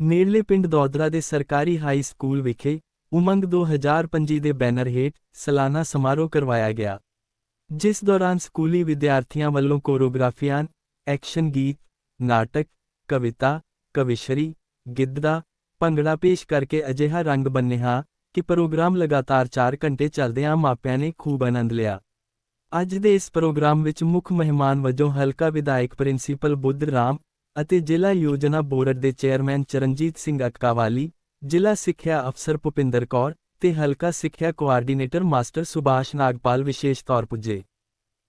ਨੇੜਲੇ ਪਿੰਡ ਦੌਦਰਾ ਦੇ ਸਰਕਾਰੀ ਹਾਈ ਸਕੂਲ ਵਿਖੇ ਉਮੰਗ 2025 ਦੇ ਬੈਨਰ ਹੇਠ ਸਾਲਾਨਾ ਸਮਾਰੋਹ ਕਰਵਾਇਆ ਗਿਆ, ਜਿਸ ਦੌਰਾਨ ਸਕੂਲੀ ਵਿਦਿਆਰਥੀਆਂ ਵੱਲੋਂ ਕੋਰੀਓਗ੍ਰਾਫੀਆਂ, ਐਕਸ਼ਨ ਗੀਤ, ਨਾਟਕ, ਕਵਿਤਾ, ਕਵਿਸ਼ਰੀ, ਗਿੱਧਾ, ਭੰਗੜਾ ਪੇਸ਼ ਕਰਕੇ ਅਜਿਹਾ ਰੰਗ ਬੰਨਿਆ ਕਿ ਪ੍ਰੋਗਰਾਮ ਲਗਾਤਾਰ 4 ਘੰਟੇ ਚੱਲਦਿਆਂ ਮਾਪਿਆਂ ਨੇ ਖੂਬ ਆਨੰਦ ਲਿਆ। ਅੱਜ ਦੇ ਇਸ ਪ੍ਰੋਗਰਾਮ ਵਿੱਚ ਮੁੱਖ ਮਹਿਮਾਨ ਵਜੋਂ ਹਲਕਾ ਵਿਧਾਇਕ ਪ੍ਰਿੰਸੀਪਲ ਬੁੱਧ ਰਾਮ ਅਤੇ ਜ਼ਿਲ੍ਹਾ ਯੋਜਨਾ ਬੋਰਡ ਦੇ ਚੇਅਰਮੈਨ ਚਰਨਜੀਤ ਸਿੰਘ ਅਕਾਵਾਲੀ ਜ਼ਿਲ੍ਹਾ ਸਿੱਖਿਆ ਅਫਸਰ ਭੁਪਿੰਦਰ ਕੌਰ ਤੇ ਹਲਕਾ ਸਿੱਖਿਆ ਕੋਆਰਡੀਨੇਟਰ ਮਾਸਟਰ ਸੁਭਾਸ਼ ਨਾਗਪਾਲ ਵਿਸ਼ੇਸ਼ ਤੌਰ ਪੁੱਜੇ।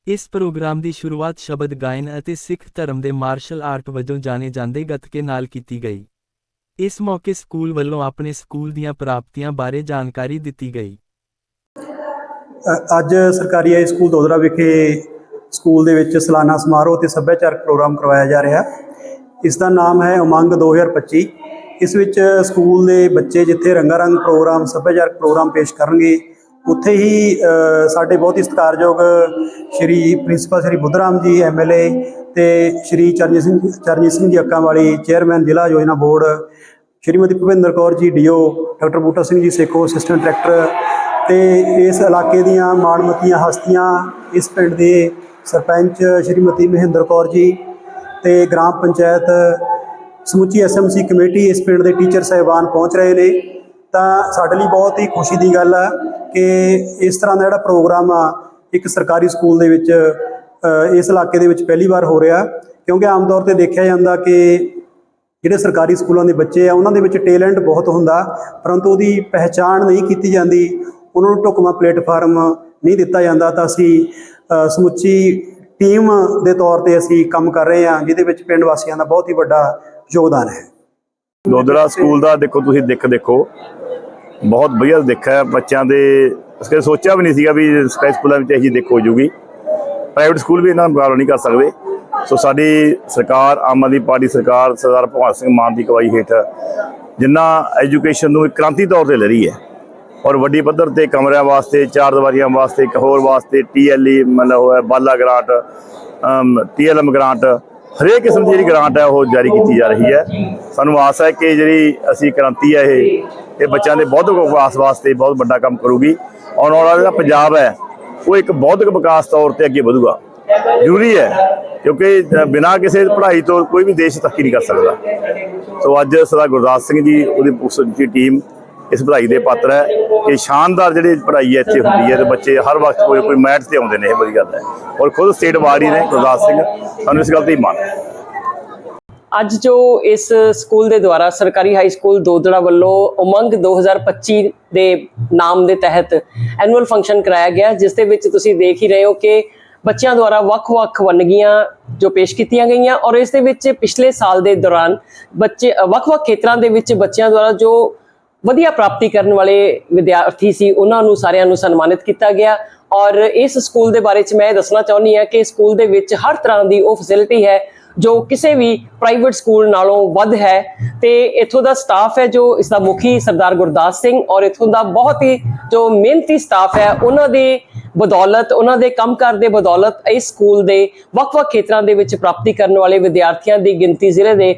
ਇਸ ਪ੍ਰੋਗਰਾਮ ਦੀ ਸ਼ੁਰੂਆਤ ਸ਼ਬਦ ਗਾਇਨ ਅਤੇ ਸਿੱਖ ਧਰਮ ਦੇ ਮਾਰਸ਼ਲ ਆਰਟ ਵਜੋਂ ਜਾਣੇ ਜਾਂਦੇ ਗੱਤਕੇ ਨਾਲ ਕੀਤੀ ਗਈ। ਇਸ ਮੌਕੇ ਸਕੂਲ ਵੱਲੋਂ ਆਪਣੇ ਸਕੂਲ ਦੀਆਂ ਪ੍ਰਾਪਤੀਆਂ ਬਾਰੇ ਜਾਣਕਾਰੀ ਦਿੱਤੀ ਗਈ। ਅੱਜ ਸਰਕਾਰੀ ਹਾਈ ਸਕੂਲ ਦੋਦਰਾ ਵਿਖੇ ਸਕੂਲ ਦੇ ਵਿੱਚ ਸਾਲਾਨਾ ਸਮਾਰੋਹ ਤੇ ਸੱਭਿਆਚਾਰਕ ਪ੍ਰੋਗਰਾਮ ਕਰਵਾਇਆ ਜਾ ਰਿਹਾ। ਇਸ ਦਾ ਨਾਮ ਹੈ ਉਮੰਗ 2025 ਇਸ ਵਿੱਚ ਸਕੂਲ ਦੇ ਬੱਚੇ ਜਿੱਥੇ ਰੰਗਾਰੰਗ ਪ੍ਰੋਗਰਾਮ, ਸੱਭਿਆਚਾਰਕ ਪ੍ਰੋਗਰਾਮ ਪੇਸ਼ ਕਰਨਗੇ, ਉੱਥੇ ਹੀ ਸਾਡੇ ਬਹੁਤ ਹੀ ਸਤਿਕਾਰਯੋਗ ਸ਼੍ਰੀ ਪ੍ਰਿੰਸੀਪਲ ਸ਼੍ਰੀ ਬੁੱਧਰਾਮ ਜੀ ਐਮਐਲਏ ਤੇ ਸ਼੍ਰੀ ਚਰਨਜੀਤ ਸਿੰਘ ਚਰਨਜੀਤ ਸਿੰਘ ਜੀ ਅੱਕਾਂ ਵਾਲੀ ਚੇਅਰਮੈਨ, ਜ਼ਿਲ੍ਹਾ ਯੋਜਨਾ board, Shrimati Bhupinder Kaur ji, deo, doctor ਬੂਟਾ ਸਿੰਘ ਜੀ ਸੇਖੋ, ਅਸਿਸਟੈਂਟ ਡਾਇਰੈਕਟਰ ਤੇ ਇਸ ਇਲਾਕੇ ਦੀਆਂ ਮਾਣਮੱਤੀਆਂ ਹਸਤੀਆਂ, ਇਸ ਪਿੰਡ ਦੇ ਸਰਪੰਚ ਸ਼੍ਰੀਮਤੀ ਮਹਿੰਦਰ ਕੌਰ ਜੀ ਤੇ ਗ੍ਰਾਮ ਪੰਚਾਇਤ ਸਮੁੱਚੀ ਐਸਐਮਸੀ ਕਮੇਟੀ ਇਸ ਪਿੰਡ ਦੇ ਟੀਚਰ ਸਾਹਿਬਾਨ ਪਹੁੰਚ ਰਹੇ ਨੇ। ਤਾਂ ਸਾਡੇ ਲਈ ਬਹੁਤ ਹੀ ਖੁਸ਼ੀ ਦੀ ਗੱਲ ਆ ਕਿ ਇਸ ਤਰ੍ਹਾਂ ਦਾ ਜਿਹੜਾ ਪ੍ਰੋਗਰਾਮ ਆ, ਇੱਕ ਸਰਕਾਰੀ ਸਕੂਲ ਦੇ ਵਿੱਚ ਇਸ ਇਲਾਕੇ ਦੇ ਵਿੱਚ ਪਹਿਲੀ ਵਾਰ ਹੋ ਰਿਹਾ। ਕਿਉਂਕਿ ਆਮ ਤੌਰ ਤੇ ਦੇਖਿਆ ਜਾਂਦਾ ਕਿ ਜਿਹੜੇ ਸਰਕਾਰੀ ਸਕੂਲਾਂ ਦੇ ਬੱਚੇ ਆ, ਉਹਨਾਂ ਦੇ ਵਿੱਚ ਟੈਲੈਂਟ ਬਹੁਤ ਹੁੰਦਾ, ਪਰੰਤੂ ਉਹਦੀ ਪਹਿਚਾਣ ਨਹੀਂ ਕੀਤੀ ਜਾਂਦੀ, ਉਹਨਾਂ ਨੂੰ ਢੁਕਵਾਂ ਪਲੇਟਫਾਰਮ ਨਹੀਂ ਦਿੱਤਾ ਜਾਂਦਾ। ਤਾਂ ਅਸੀਂ ਸਮੁੱਚੀ ਟੀਮ ਦੇ ਤੌਰ ਤੇ ਅਸੀਂ ਕੰਮ ਕਰ ਰਹੇ ਹਾਂ, ਜਿਹਦੇ ਵਿੱਚ ਪਿੰਡ ਵਾਸੀਆਂ ਦਾ ਬਹੁਤ ਹੀ ਵੱਡਾ ਯੋਗਦਾਨ ਹੈ। ਦੋਦਰਾ ਸਕੂਲ ਦਾ ਦੇਖੋ, ਤੁਸੀਂ ਦਿੱਖ ਦੇਖੋ, ਬਹੁਤ ਵਧੀਆ ਦਿੱਖ ਹੈ। ਬੱਚਿਆਂ ਦੇ ਅਸੀਂ ਸੋਚਿਆ ਵੀ ਨਹੀਂ ਸੀਗਾ ਵੀ ਸਰਕਾਰੀ ਸਕੂਲਾਂ ਵਿੱਚ ਇਹੀ ਦਿੱਖ ਹੋ ਜੂਗੀ। ਪ੍ਰਾਈਵੇਟ ਸਕੂਲ ਵੀ ਇਹਨਾਂ ਦਾ ਮੁਕਾਬਲਾ ਨਹੀਂ ਕਰ ਸਕਦੇ। ਸੋ ਸਾਡੀ ਸਰਕਾਰ, ਆਮ ਆਦਮੀ ਪਾਰਟੀ ਸਰਕਾਰ, ਸਰਦਾਰ ਭਗਵੰਤ ਸਿੰਘ ਮਾਨ ਦੀ ਅਗਵਾਈ ਹੇਠ ਜਿੰਨਾ ਐਜੂਕੇਸ਼ਨ ਨੂੰ ਇੱਕ ਕ੍ਰਾਂਤੀ ਤੌਰ ਤੇ ਲੈ ਰਹੀ ਹੈ ਔਰ ਵੱਡੀ ਪੱਧਰ ਤੇ ਕਮਰਿਆਂ ਵਾਸਤੇ, ਚਾਰ ਦੀਵਾਰੀਆਂ ਵਾਸਤੇ, ਇੱਕ ਹੋਰ ਵਾਸਤੇ ਟੀਐਲਈ ਮਤਲਬ ਹੈ ਬਾਲਾ ਗ੍ਰਾਂਟ ਟੀਐਲਐਮ ਗ੍ਰਾਂਟ। ਹਰੇਕ ਕਿਸਮ ਦੀ ਜਿਹੜੀ ਗ੍ਰਾਂਟ ਹੈ, ਉਹ ਜਾਰੀ ਕੀਤੀ ਜਾ ਰਹੀ ਹੈ। ਸਾਨੂੰ ਆਸ ਹੈ ਕਿ ਜਿਹੜੀ ਅਸੀਂ ਕ੍ਰਾਂਤੀ ਹੈ ਇਹ ਇਹ ਬੱਚਿਆਂ ਦੇ ਬੌਧਿਕ ਵਿਕਾਸ ਵਾਸਤੇ ਬਹੁਤ ਵੱਡਾ ਕੰਮ ਕਰੂਗੀ। ਆਉਣ ਵਾਲਾ ਜਿਹੜਾ ਪੰਜਾਬ ਹੈ, ਉਹ ਇੱਕ ਬੌਧਿਕ ਵਿਕਾਸ ਤੌਰ ਤੇ ਅੱਗੇ ਵਧੂਗਾ। ਜ਼ਰੂਰੀ ਹੈ, ਕਿਉਂਕਿ ਬਿਨਾਂ ਕਿਸੇ ਪੜ੍ਹਾਈ ਤੋਂ ਕੋਈ ਵੀ ਦੇਸ਼ ਤਰੱਕੀ ਨਹੀਂ ਕਰ ਸਕਦਾ। ਸੋ ਅੱਜ ਸਰਦਾਰ ਗੁਰਦਾਸ ਸਿੰਘ ਜੀ, ਉਹਦੀ ਪੁਲਿਸ ਦੀ ਟੀਮ ਇਸ ਪੜ੍ਹਾਈ ਦੇ ਪਾਤਰ ਹੈ। ਕਿ ਸ਼ਾਨਦਾਰ ਜਿਹੜੀ ਪੜ੍ਹਾਈ ਹੈ ਇੱਥੇ ਹੁੰਦੀ ਹੈ ਤੇ ਬੱਚੇ ਹਰ ਵਕਤ ਕੋਈ ਕੋਈ ਮੈਚ ਤੇ ਆਉਂਦੇ ਨੇ, ਇਹ ਬੜੀ ਗੱਲ ਹੈ। ਔਰ ਖੁਦ ਸਟੇਟ ਅਵਾਰਡ ਨੇ, ਗੁਰਦਾਸ ਸਿੰਘ। ਸਾਨੂੰ ਇਸ ਗੱਲ ਤੇ ਹੀ ਮਾਣ ਹੈ। ਅੱਜ ਜੋ ਇਸ ਸਕੂਲ ਦੇ ਦੁਆਰਾ ਸਰਕਾਰੀ ਹਾਈ ਸਕੂਲ ਦੋਦੜਾ ਵੱਲੋਂ ਉਮੰਗ 2025 ਦੇ ਨਾਮ ਦੇ ਤਹਿਤ ਐਨੂਅਲ ਫੰਕਸ਼ਨ ਕਰਾਇਆ ਗਿਆ, ਜਿਸ ਦੇ ਵਿੱਚ ਤੁਸੀਂ ਦੇਖ ਹੀ ਰਹੇ ਹੋ ਕਿ ਬੱਚਿਆਂ ਦੁਆਰਾ ਵੱਖ-ਵੱਖ ਵੰਨਗੀਆਂ ਜੋ ਪੇਸ਼ ਕੀਤੀਆਂ ਗਈਆਂ ਔਰ ਇਸ ਦੇ ਵਿੱਚ ਪਿਛਲੇ ਸਾਲ ਦੇ ਦੌਰਾਨ ਬੱਚੇ ਵੱਖ-ਵੱਖ ਖੇਤਰਾਂ ਦੇ ਵਿੱਚ ਬੱਚਿਆਂ ਦੁਆਰਾ ਜੋ ਵਧੀਆ ਪ੍ਰਾਪਤੀ ਕਰਨ ਵਾਲੇ ਵਿਦਿਆਰਥੀ ਸੀ, ਉਹਨਾਂ ਨੂੰ ਸਾਰਿਆਂ ਨੂੰ ਸਨਮਾਨਿਤ ਕੀਤਾ ਗਿਆ। ਔਰ ਇਸ ਸਕੂਲ ਦੇ ਬਾਰੇ ਚ ਮੈਂ ਇਹ ਦੱਸਣਾ ਚਾਹੁੰਦੀ ਹਾਂ ਕਿ ਸਕੂਲ ਦੇ ਵਿੱਚ ਹਰ ਤਰ੍ਹਾਂ ਦੀ ਉਹ ਫੈਸਿਲਿਟੀ ਹੈ ਜੋ ਕਿਸੇ ਵੀ ਪ੍ਰਾਈਵੇਟ ਸਕੂਲ ਨਾਲੋਂ ਵੱਧ ਹੈ ਤੇ ਇੱਥੋਂ ਦਾ ਸਟਾਫ ਹੈ ਜੋ ਇਸ ਦਾ ਮੁਖੀ ਸਰਦਾਰ ਗੁਰਦਾਸ ਸਿੰਘ ਔਰ ਇੱਥੋਂ ਦਾ ਬਹੁਤ ਹੀ ਜੋ ਮਿਹਨਤੀ ਸਟਾਫ ਹੈ, ਉਹਨਾਂ ਦੇ ਬਦੌਲਤ, ਉਹਨਾਂ ਦੇ ਕੰਮਕਾਰ ਦੇ ਬਦੌਲਤ ਇਸ ਸਕੂਲ ਦੇ ਵੱਖ-ਵੱਖ ਖੇਤਰਾਂ ਦੇ ਵਿੱਚ ਪ੍ਰਾਪਤੀ ਕਰਨ ਵਾਲੇ ਵਿਦਿਆਰਥੀਆਂ ਦੀ ਗਿਣਤੀ ਜ਼ਿਲ੍ਹੇ ਦੇ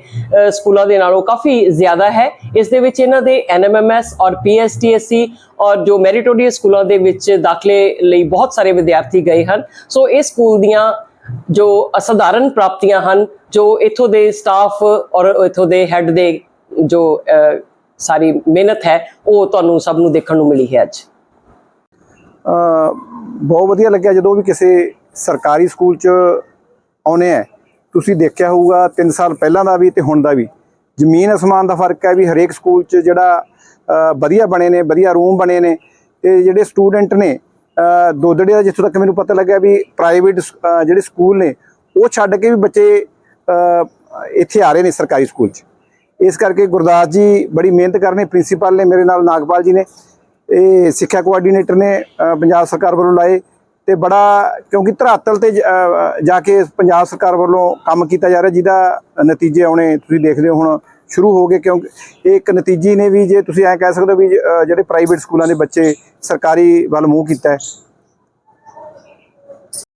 ਸਕੂਲਾਂ ਦੇ ਨਾਲੋਂ ਕਾਫੀ ਜ਼ਿਆਦਾ ਹੈ। ਇਸ ਦੇ ਵਿੱਚ ਇਹਨਾਂ ਦੇ ਐਨਐਮਐਮਐਸ ਔਰ ਪੀਐਸਟੀਐਸਸੀ ਔਰ ਜੋ ਮੈਰੀਟੋਰੀਅਸ ਸਕੂਲਾਂ ਦੇ ਵਿੱਚ ਦਾਖਲੇ ਲਈ ਬਹੁਤ ਸਾਰੇ ਵਿਦਿਆਰਥੀ ਗਏ ਹਨ। ਸੋ ਇਸ ਸਕੂਲ ਦੀਆਂ ਜੋ ਅਸਧਾਰਨ ਪ੍ਰਾਪਤੀਆਂ ਹਨ, ਜੋ ਇੱਥੋਂ ਦੇ ਸਟਾਫ ਔਰ ਇੱਥੋਂ ਦੇ ਹੈੱਡ ਦੇ ਜੋ ਸਾਰੀ ਮਿਹਨਤ ਹੈ, ਉਹ ਤੁਹਾਨੂੰ ਸਭ ਨੂੰ ਦੇਖਣ ਨੂੰ ਮਿਲੀ ਹੈ ਅੱਜ। ਬਹੁਤ ਵਧੀਆ ਲੱਗਿਆ ਜਦੋਂ ਵੀ ਕਿਸੇ ਸਰਕਾਰੀ ਸਕੂਲ 'ਚ ਆਉਨੇ ਆ। ਤੁਸੀਂ ਦੇਖਿਆ ਹੋਊਗਾ 3 ਸਾਲ ਪਹਿਲਾਂ ਦਾ ਵੀ ਤੇ ਹੁਣ ਦਾ ਵੀ। ਜ਼ਮੀਨ ਅਸਮਾਨ ਦਾ ਫ਼ਰਕ ਹੈ ਵੀ ਹਰੇਕ ਸਕੂਲ 'ਚ ਜਿਹੜਾ ਵਧੀਆ ਬਣੇ ਨੇ ਵਧੀਆ ਰੂਮ ਬਣੇ ਨੇ। ਤੇ ਜਿਹੜੇ ਸਟੂਡੈਂਟ ਨੇ ਅ, ਦੋਦੜੇ ਦਾ ਜਿੱਥੋਂ ਤੱਕ ਮੈਨੂੰ ਪਤਾ ਲੱਗਿਆ ਵੀ ਪ੍ਰਾਈਵੇਟ ਜਿਹੜੇ ਸਕੂਲ ਨੇ ਉਹ ਛੱਡ ਕੇ ਵੀ ਬੱਚੇ ਇੱਥੇ ਆ ਰਹੇ ਨੇ ਸਰਕਾਰੀ ਸਕੂਲ 'ਚ। ਇਸ ਕਰਕੇ ਗੁਰਦਾਸ ਜੀ ਬੜੀ ਮਿਹਨਤ ਕਰਨੇ ਪ੍ਰਿੰਸੀਪਲ ਨੇ ਮੇਰੇ ਨਾਲ ਨਾਗਪਾਲ ਜੀ ਨੇ। ਇਹ ਸਿੱਖਿਆ ਕੋਆਰਡੀਨੇਟਰ ਨੇ ਪੰਜਾਬ ਸਰਕਾਰ ਵੱਲੋਂ ਲਾਏ ਤੇ ਬੜਾ, ਕਿਉਂਕਿ ਧਰਾਤਲ ਤੇ ਜਾ ਕੇ ਪੰਜਾਬ ਸਰਕਾਰ ਵੱਲੋਂ ਕੰਮ ਕੀਤਾ ਜਾ ਰਿਹਾ ਜਿਹਦਾ ਨਤੀਜੇ ਆਉਣੇ ਤੁਸੀਂ ਦੇਖਦੇ ਹੋ ਹੁਣ ਸ਼ੁਰੂ ਹੋ ਗਏ, ਕਿਉਂਕਿ ਇਹ ਇੱਕ ਨਤੀਜੇ ਨੇ ਵੀ ਜੇ ਤੁਸੀਂ ਐਂ ਕਹਿ ਸਕਦੇ ਹੋ ਵੀ ਜਿਹੜੇ ਪ੍ਰਾਈਵੇਟ ਸਕੂਲਾਂ ਦੇ ਬੱਚੇ ਸਰਕਾਰੀ ਵੱਲ ਮੂੰਹ ਕੀਤਾ